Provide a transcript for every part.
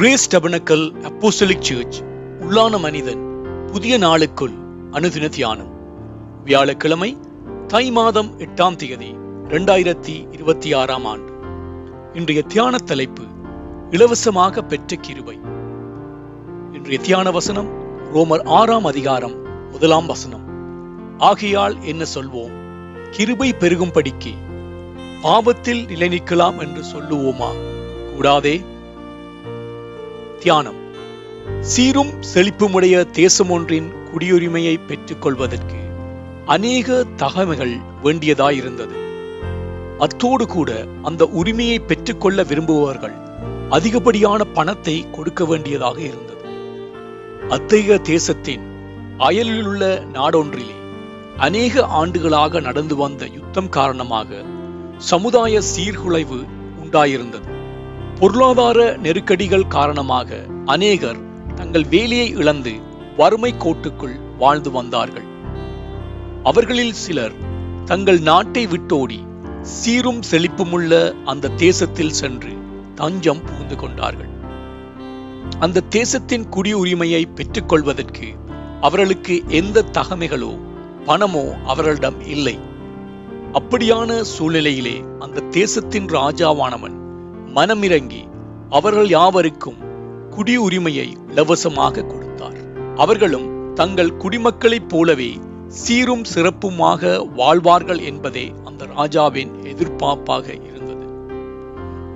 Grace tabernacle அப்போசலிக் search உள்ளான மனிதன் புதிய நாளுக்குள் அனுதின தியானம். வியாழக்கிழமை தை மாதம் எட்டாம் தேதி இரண்டாயிரத்தி இருபத்தி ஆறாம் ஆண்டு. இன்றைய தியான தலைப்பு இலவசமாக பெற்ற கிருபை. இன்றைய தியான வசனம் ரோமர் ஆறாம் அதிகாரம் முதலாம் வசனம். ஆகையால் என்ன சொல்வோம்? கிருபை பெருகும்படிக்கு பாவத்தில் நிலை நிற்கலாம் என்று சொல்லுவோமா? கூடாதே தியானம். சீரும் செழிப்புமுடைய தேசம் ஒன்றின் குடியுரிமையை பெற்றுக்கொள்வதற்கு அநேக தகமைகள் வேண்டியதாயிருந்தது. அத்தோடு கூட அந்த உரிமையை பெற்றுக்கொள்ள விரும்புபவர்கள் அதிகப்படியான பணத்தை கொடுக்க வேண்டியதாக இருந்தது. அத்தகைய தேசத்தின் அயலிலுள்ள நாடொன்றிலே அநேக ஆண்டுகளாக நடந்து வந்த யுத்தம் காரணமாக சமுதாய சீர்குலைவு உண்டாயிருந்தது. பொருளாதார நெருக்கடிகள் காரணமாக அநேகர் தங்கள் வேலையை இழந்து வறுமை கோட்டுக்குள் வாழ்ந்து வந்தார்கள். அவர்களில் சிலர் தங்கள் நாட்டை விட்டோடி சீரும் செழிப்புமுள்ள அந்த தேசத்தில் சென்று தஞ்சம் புகுந்து கொண்டார்கள். அந்த தேசத்தின் குடியுரிமையை பெற்றுக்கொள்வதற்கு அவர்களுக்கு எந்த தகமைகளோ பணமோ அவர்களிடம் இல்லை. அப்படியான சூழ்நிலையிலே அந்த தேசத்தின் ராஜாவானவன் மனமிறங்கி அவர்கள் யாவருக்கும் குடியுரிமையை இலவசமாக கொடுத்தார். அவர்களும் தங்கள் குடிமக்களைப் போலவே சீரும் சிறப்புமாக வாழ்வார்கள் என்பதே அந்த ராஜாவின் எதிர்பார்ப்பாக இருந்தது.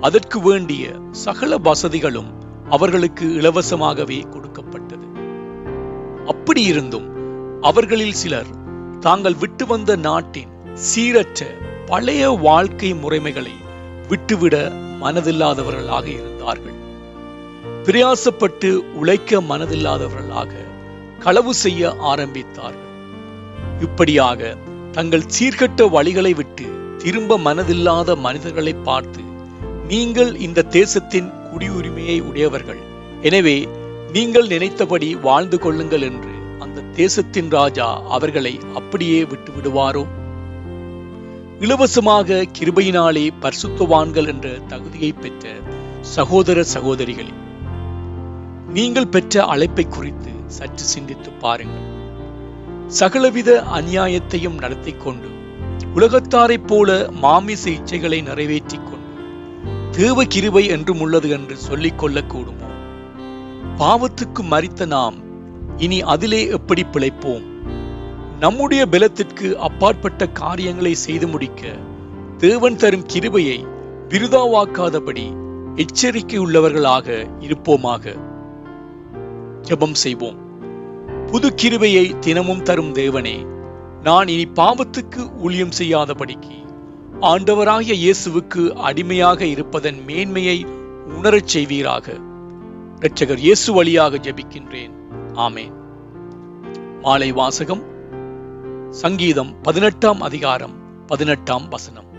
அதற்கு வேண்டிய சகல வசதிகளும் அவர்களுக்கு இலவசமாகவே கொடுக்கப்பட்டது. அப்படி இருந்தும் அவர்களில் சிலர் தாங்கள் விட்டு வந்த நாட்டின் சீரற்ற பழைய வாழ்க்கை முறைமைகளை விட்டுவிட மனதில்லாதவர்களாக இருந்தார்கள். பிரயாசப்பட்டு உழைக்க மனதில்லாதவர்களாக களவு செய்ய ஆரம்பித்தார்கள். இப்படியாக தங்கள் சீர்கட்ட வழிகளை விட்டு திரும்ப மனதில்லாத மனிதர்களை பார்த்து நீங்கள் இந்த தேசத்தின் குடியுரிமையை உடையவர்கள். எனவே நீங்கள் நினைத்தபடி வாழ்ந்து கொள்ளுங்கள் என்று அந்த தேசத்தின் ராஜா அவர்களை அப்படியே விட்டு விடுவாரோ இலவசமாக கிருபையினாலே பரிசுத்தவான்கள் என்ற தகுதியை பெற்ற சகோதர சகோதரிகளே நீங்கள் பெற்ற அழைப்பை குறித்து சற்று சிந்தித்து பாருங்கள். சகலவித அநியாயத்தையும் நடத்தி கொண்டு உலகத்தாரைப் போல மாமிச இச்சைகளை நிறைவேற்றிக் கொண்டு தேவ கிருபை என்றும் உள்ளது என்று சொல்லிக் கொள்ளக்கூடுமோ? பாவத்துக்கு மறித்த நாம் இனி அதிலே எப்படி பிழைப்போம்? நம்முடைய பலத்திற்கு அப்பாற்பட்ட காரியங்களை செய்து முடிக்க தேவன் தரும் கிருபையை விருதாவாக்காதபடி எச்சரிக்கை உள்ளவர்களாக இருப்போமாக. ஜபம் செய்வோம். புது கிருபையை தினமும் தரும் தேவனே நான் இனி பாவத்துக்கு ஊழியம் செய்யாதபடிக்கு ஆண்டவராகிய இயேசுவுக்கு அடிமையாக இருப்பதன் மேன்மையை உணரச் செய்வீராக. இரட்சகர் இயேசு வழியாக ஜெபிக்கின்றேன். ஆமேன். மாலை வாசகம் சங்கீதம் பதினெட்டாம் அதிகாரம் பதினெட்டாம் வசனம்.